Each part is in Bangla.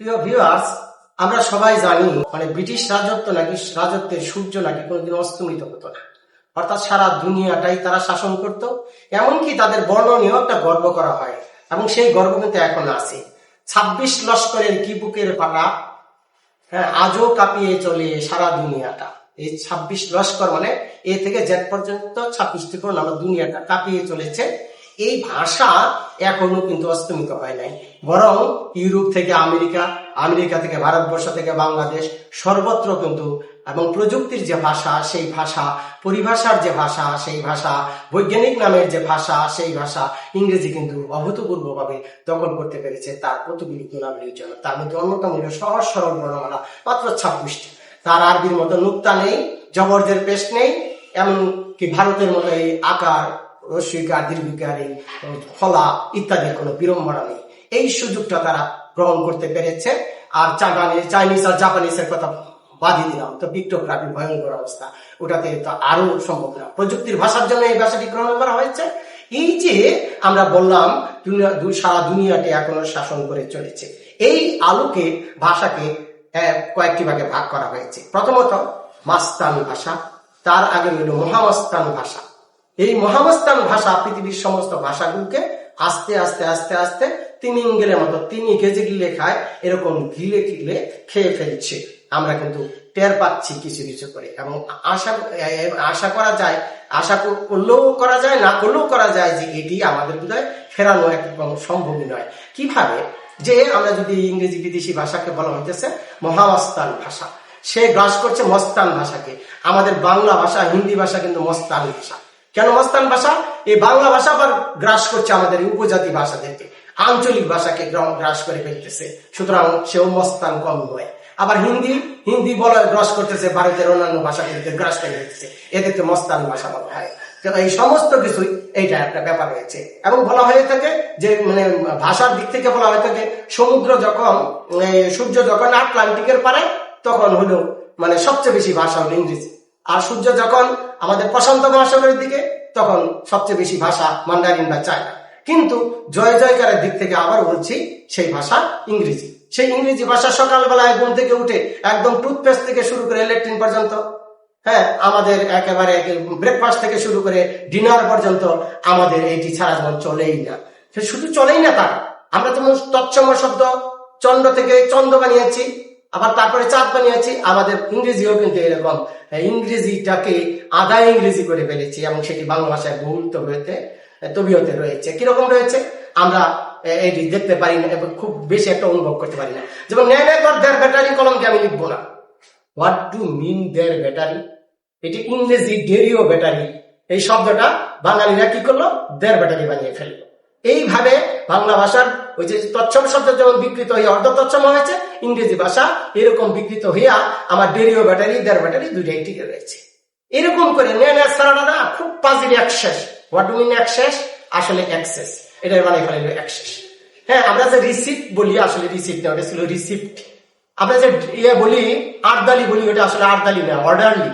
প্রিয় ভিউয়ার্স আমরা সবাই জানি মানে ব্রিটিশ রাজত্ব নাকি রাজত্বের সূর্য নাকি কোনোদিন অস্তমিত হতো না। অর্থাৎ সারা দুনিয়াটাই তারা শাসন করত। এমনকি তাদের বর্ণ নিয়েও একটা গর্ব করা হয়, এবং সেই গর্ব কিন্তু এখন আছে। ছাব্বিশ লস্করের কি বুকের পাটা? হ্যাঁ আজও কাঁপিয়ে চলে সারা দুনিয়াটা। এই ছাব্বিশ লস্কর মানে এ থেকে জেড পর্যন্ত ছাব্বিশটি কোন আমরা দুনিয়াটা কাঁপিয়ে চলেছে। এই ভাষা এখনও কিন্তু অস্তমিত হয় নাই। বরং ইউরোপ থেকে আমেরিকা আমেরিকা থেকে ভারতবর্ষ থেকে বাংলাদেশ সর্বত্র কিন্তু এবং প্রযুক্তির যে ভাষা, সেই ভাষা, পরিভাষার যে ভাষা, সেই ভাষা, বৈজ্ঞানিক নামের যে ভাষা, সেই ভাষা ইংরেজি কিন্তু অভূতপূর্বভাবে দখল করতে পেরেছে তার কতগুলি গুণাবলীর জন্য। তার মধ্যে অন্যতম হল সহজ সরল বর্ণমালা, মাত্র ছাব্বিশটি। তার আরবির মতো নুক্তা নেই, জবরদের পেশ নেই, এমনকি ভারতের মতো এই আকার রস্বীকার দীর্ঘিকার ফলা ইত্যাদির কোনো বিড়ম্বনা নেই। এই সুযোগটা তারা গ্রহণ করতে পেরেছে। আর চাইনিজ চাইনিজ আর জাপানিজের কথা বাদই দিলাম। তো পিক্টোগ্রাফির ভয়ঙ্কর অবস্থা। ওটাতে তো আরও সম্ভব না। প্রযুক্তির ভাষার জন্য এই ভাষাটি গ্রহণ করা হয়েছে। এই যে আমরা বললাম সারা দুনিয়াকে এখনও শাসন করে চলেছে। এই আলোকে, ভাষাকে কয়েকটি ভাগে ভাগ করা হয়েছে। প্রথমত মাস্তান ভাষা, তার আগে হইল মহামস্তান ভাষা। এই মহামস্তান ভাষা, পৃথিবীর সমস্ত ভাষাগুলোকে আস্তে আস্তে আস্তে আস্তে তিমিঙ্গেলের মতো তিনি কেজি গিলে খায়, এরকম গিলে গিলে খেয়ে ফেলছে। আমরা কিন্তু টের পাচ্ছি কিছু কিছু করে। এবং আশা আশা করা যায়, আশা করলেও করা যায়, না করলেও করা যায় যে এটি আমাদের বোধহয় ফেরানো একদম সম্ভবই নয়। কীভাবে? যে আমরা যদি ইংরেজি বিদেশি ভাষাকে বলা হইতেছে মহামস্তান ভাষা, সে গ্রাস করছে মস্তান ভাষাকে। আমাদের বাংলা ভাষা, হিন্দি ভাষা কিন্তু মস্তান ভাষা। কেন মস্তান ভাষা? এই বাংলা ভাষা আবার গ্রাস করছে আমাদের উপজাতি ভাষাদেরকে। আঞ্চলিক ভাষাকে গ্র- গ্রাস করে ফেলতেছে। সুতরাং সেও মস্তান কম নয়। আবার হিন্দি হিন্দি বলা গ্রাস করতেছে, ভারতের অন্যান্য ভাষাগুলিকে গ্রাস করে ফেলতেছে। এদেরকে মস্তান ভাষা বলা হয়। এই সমস্ত কিছুই এইটা একটা ব্যাপার রয়েছে। এবং বলা হয়ে থাকে যে মানে ভাষার দিক থেকে বলা হয়ে থাকে, সমুদ্র যখন সূর্য যখন আটলান্টিকের পারে তখন হলো মানে সবচেয়ে বেশি ভাষা হলো ইংরেজি। আর সূর্য যখন আমাদের প্রশান্ত মহাসাগরের দিকে, তখন সবচেয়ে বেশি ভাষা মান্ডারিন বা চায়না। কিন্তু জয় জয়কারের দিক থেকে আবার বলছি, সেই ভাষা ইংরেজি। সেই ইংরেজি ভাষা সকালবেলায় ঘুম থেকে উঠে একদম টুথপেস্ট থেকে শুরু করে ল্যাট্রিন পর্যন্ত হ্যাঁ আমাদের একেবারে ব্রেকফাস্ট থেকে শুরু করে ডিনার পর্যন্ত আমাদের এইটি ছাড়া যেমন চলেই না। শুধু চলেই না তার আমরা যেমন তৎসম শব্দ চন্দ্র থেকে চন্দ্র বানিয়েছি আবার তারপরে চাঁদ বানিয়েছি, আমাদের ইংরেজিও কিন্তু এরকম। ইংরেজিটাকে আধা ইংরেজি করে ফেলেছি এবং সেটি বাংলা ভাষায় বহুল তবিয়তে তবিয়তে রয়েছে। কীরকম রয়েছে? আমরা এটি দেখতে পারি না এবং খুব বেশি একটা অনুভব করতে পারি না। যেমন ন্যায় কর দেড় ব্যাটারি কলমকে আমি লিখব না। What do mean their battery? এটি ইংরেজি ডেরিও ব্যাটারি। এই শব্দটা বাঙালিরা কি করল? দেড় ব্যাটারি বানিয়ে ফেলল। এইভাবে বাংলা ভাষার ওই যে তৎসম শব্দ যেমন বিকৃত হয়ে অর্ধ তৎসম হয়েছে, ইংরেজি ভাষা এরকম বিকৃত হইয়া আমার ডেরিও ব্যাটারি, দেড় ব্যাটারি দুইটাই টিকে রয়েছে। এরকম করে নেন সারাটা না, খুব পাজির অ্যাক্সেস হোয়াট মিন অ্যাক্সেস আসলে অ্যাক্সেস এটার মানে ফেলে অ্যাক্সেস হ্যাঁ আমরা যে রিসিপ্ট বলি, আসলে রিসিপ্ট না ওটা ছিল রিসিপ্ট আমরা যে ইয়ে বলি আটদালি বলি, ওটা আসলে আটদালি না অর্ডারলি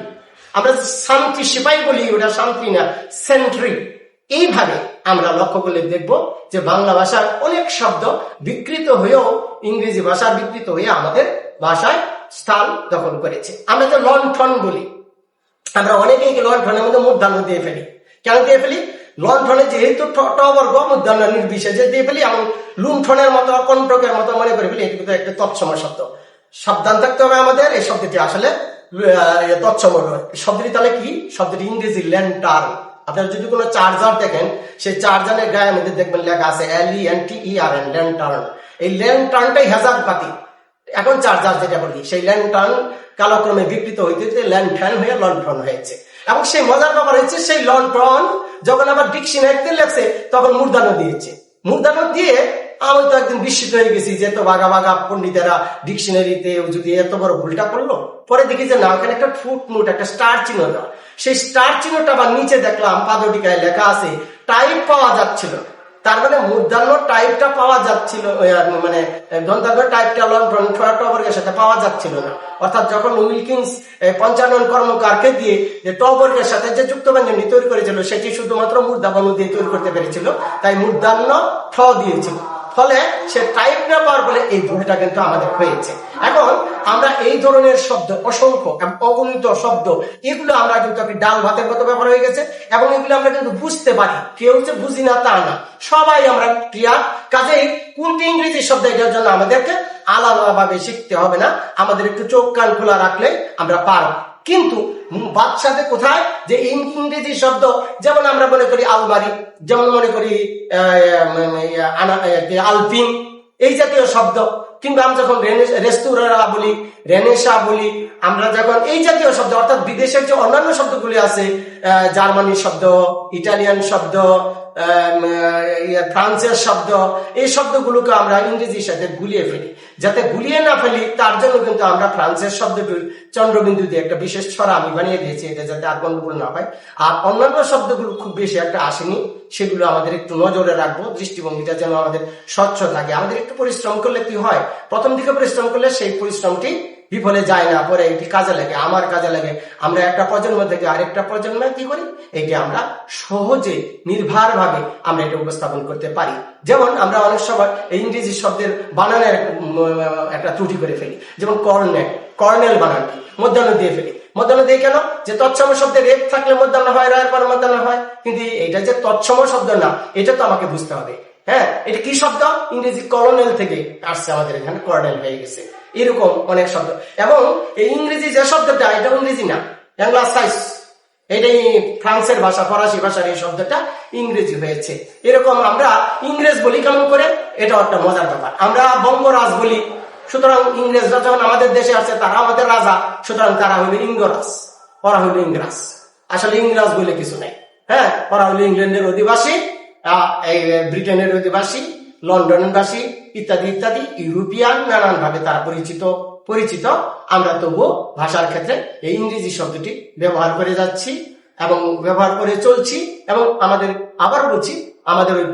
আমরা শান্তি সিপাহী বলি, ওটা শান্তি না সেন্ট্রি এইভাবে আমরা লক্ষ্য করলে দেখব যে বাংলা ভাষার অনেক শব্দ বিকৃত হয়েও ইংরেজি ভাষা বিকৃত হয়ে আমাদের ভাষায় স্থান দখল করেছে। আমরা যে লণ্ঠন বলি, আমরা অনেকেই লণ্ঠনের মধ্যে মূর্ধান্য দিয়ে ফেলি। কেন দিয়ে ফেলি? লণ্ঠনে যেহেতু ট- ট বর্গ মূর্ধান্য নির্বিশেষে দিয়ে ফেলি এবং লুণ্ঠনের মতো কণ্ঠকের মতো মনে করে ফেলি এটি কিন্তু একটা তৎসম শব্দ। সাবধান থাকতে হবে আমাদের, এই শব্দটি আসলে তৎসম শব্দটি তাহলে কি? শব্দটি ইংরেজি ল্যান্টার্ন। আপনারা যদি কোনো চার্জার দেখেন, সেই চার্জারের গায়ে মধ্যে দেখবেন লেখা আছে L E N T E R N lantern এই ল্যান্টার্নটাই হ্যাজার্ড বাতি এখন চার্জার যেটা বলি, সেই ল্যান্টার্ন কালক্রমে বিকৃত হইতে হইতে ফ্যান হয়ে লন্ঠন হয়েছে। এবং সেই মজার ব্যাপার হচ্ছে সেই লন্ঠন যখন আবার ডিকশনারিতে লেখছে, তখন মুর্দানো দিয়েছে। মুর্দানো দিয়ে আমি তো একদিন বিস্মিত হয়ে গেছি যে এত বাগা বাগা পন্ডিতেরা ডিকশনারিতে যদি এত বড় ভুলটা করল। পরে দেখি যে না ওখানে একটা ফুট নোট একটা স্টার চিহ্ন দেওয়া। সেই স্টার চিহ্নটা আবার নিচে দেখলাম পাদটিকায় লেখা আছে টাইপ পাওয়া যাচ্ছিল। তার মানে মূর্ধান্য টাইপটা পাওয়া যাচ্ছিল মানে দন্তাগ্র টাইপটা টবর্গের সাথে পাওয়া যাচ্ছিল না। অর্থাৎ যখন উইলকিন্স এ, পঞ্চানন কর্মকারকে দিয়ে যে টবর্গের সাথে যে যুক্ত ব্যঞ্জনটি তৈরি করেছিল সেটি শুধুমাত্র মূর্ধাবনু দিয়ে তৈরি করতে পেরেছিল তাই মূর্ধান্য ঠ দিয়েছিল। ফলে সে টাইপ না বলে এই ভুলটা কিন্তু আমাদের হয়েছে। এখন আমরা এই ধরনের শব্দ, অসংখ্য অগণিত শব্দ, এগুলো আমরা কিন্তু একটা ডাল ভাতের মতো ব্যাপার হয়ে গেছে এবং এগুলো আমরা কিন্তু বুঝতে পারি। কেউ যে বুঝি না তা না। সবাই আমরা ক্লিয়ার কাজেই কোনটি ইংরেজি শব্দ, এটার জন্য আমাদেরকে আলাদাভাবে শিখতে হবে না। আমাদের একটু চোখ কান খোলা রাখলে আমরা পারব। কিন্তু বাচ্চাদের কোথায়? যে ইংরেজি শব্দ যেমন আমরা মনে করি আলমারি যেমন মনে করি আলপিন এই জাতীয় শব্দ। কিংবা আমরা যখন রেস্তোরাঁ বলি রেনেসা বলি আমরা যখন এই জাতীয় শব্দ অর্থাৎ বিদেশের যে অন্যান্য শব্দগুলি আছে জার্মানি শব্দ ইটালিয়ান শব্দ ইয়ে, ফ্রান্সের শব্দ এই শব্দগুলোকে আমরা ইংরেজির সাথে গুলিয়ে ফেলি। যাতে গুলিয়ে না ফেলি, তার জন্য কিন্তু আমরা ফ্রান্সের শব্দটি চন্দ্রবিন্দু দিয়ে একটা বিশেষ ছড়া আমি বানিয়ে দিয়েছি, এটা যাতে আর গন্ডগোল না হয়। আর অন্যান্য শব্দগুলো খুব বেশি একটা আসেনি, সেগুলো আমাদের একটু নজরে রাখব, দৃষ্টিভঙ্গিটা যেন আমাদের স্বচ্ছ থাকে। আমাদের একটু পরিশ্রম করলে কি হয়? প্রথম দিকে পরিশ্রম করলে সেই পরিশ্রমটি বিফলে যায় না, পরে এটি কাজে লাগে, আমার কাজে লাগে। আমরা একটা প্রজন্ম থেকে আরেকটা প্রজন্মে কি করি? এটি আমরা সহজে নির্ভর ভাবে আমরা এটা উপস্থাপন করতে পারি। যেমন আমরা অনেক সময় এই ইংরেজি শব্দের বানানের একটা ত্রুটি করে ফেলি। যেমন কর্নেল কর্নেল বানানটি মধ্যাহ্ন দিয়ে ফেলি। মধ্যাহ্ন দিয়ে কেন? যে তৎসম শব্দের রেপ থাকলে মধ্যাহ্ন হয়, রায়ের পর মধ্যাহ্ন হয়। কিন্তু এটা যে তৎসম শব্দ না, এটা তো আমাকে বুঝতে হবে। হ্যাঁ এটা কি শব্দ? ইংরেজি কর্নেল থেকে আসছে আমাদের এখানে, কর্নেল হয়ে গেছে। এরকম অনেক শব্দ। এবং এই ইংরেজি যে শব্দটা, এটা ইংরেজি না অ্যাংলাসাইজ এটাই ফ্রান্সের ভাষা, ফরাসি ভাষার এই শব্দটা ইংরেজি হয়েছে। এরকম আমরা ইংরেজ বলি কেমন করে? এটাও একটা মজার ব্যাপার। আমরা বঙ্গরাজ বলি। সুতরাং ইংরেজরা যখন আমাদের দেশে আসে, তারা আমাদের রাজা। সুতরাং তারা হইল ইংরাজ ওরা হইল ইংরাজ। আসলে ইংরাজ বলে কিছু নাই। হ্যাঁ ওরা হইল ইংল্যান্ডের অধিবাসী ব্রিটেনের অধিবাসী লন্ডনবাসী ইত্যাদি ইত্যাদি ইউরোপিয়ান নানান ভাবে তারা পরিচিত পরিচিত। আমরা তবুও ভাষার ক্ষেত্রে এই ইংরেজি শব্দটি ব্যবহার করে যাচ্ছি এবং ব্যবহার করে চলছি এবং আমাদের, আবার বলছি, আমাদের ওই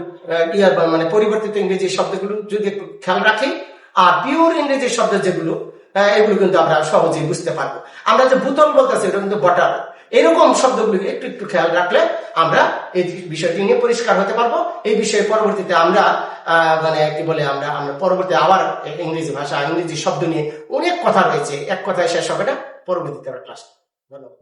মানে পরিবর্তিত ইংরেজি শব্দগুলো যদি একটু খেয়াল রাখি, আর পিওর ইংরেজি শব্দ যেগুলো এগুলো কিন্তু আমরা সহজেই বুঝতে পারব। আমরা যে বোতল বলতেছি, এটা কিন্তু বটার এরকম শব্দগুলিকে একটু একটু খেয়াল রাখলে আমরা এই বিষয়টি নিয়ে পরিষ্কার হতে পারব। এই বিষয়ে পরবর্তীতে আমরা মানে কি বলে আমরা আমরা পরবর্তী আবার ইংরেজি ভাষা, ইংরেজি শব্দ নিয়ে অনেক কথা রয়েছে। এক কথায় শেষ হবে না। পরবর্তীতে ক্লাস ধন্যবাদ।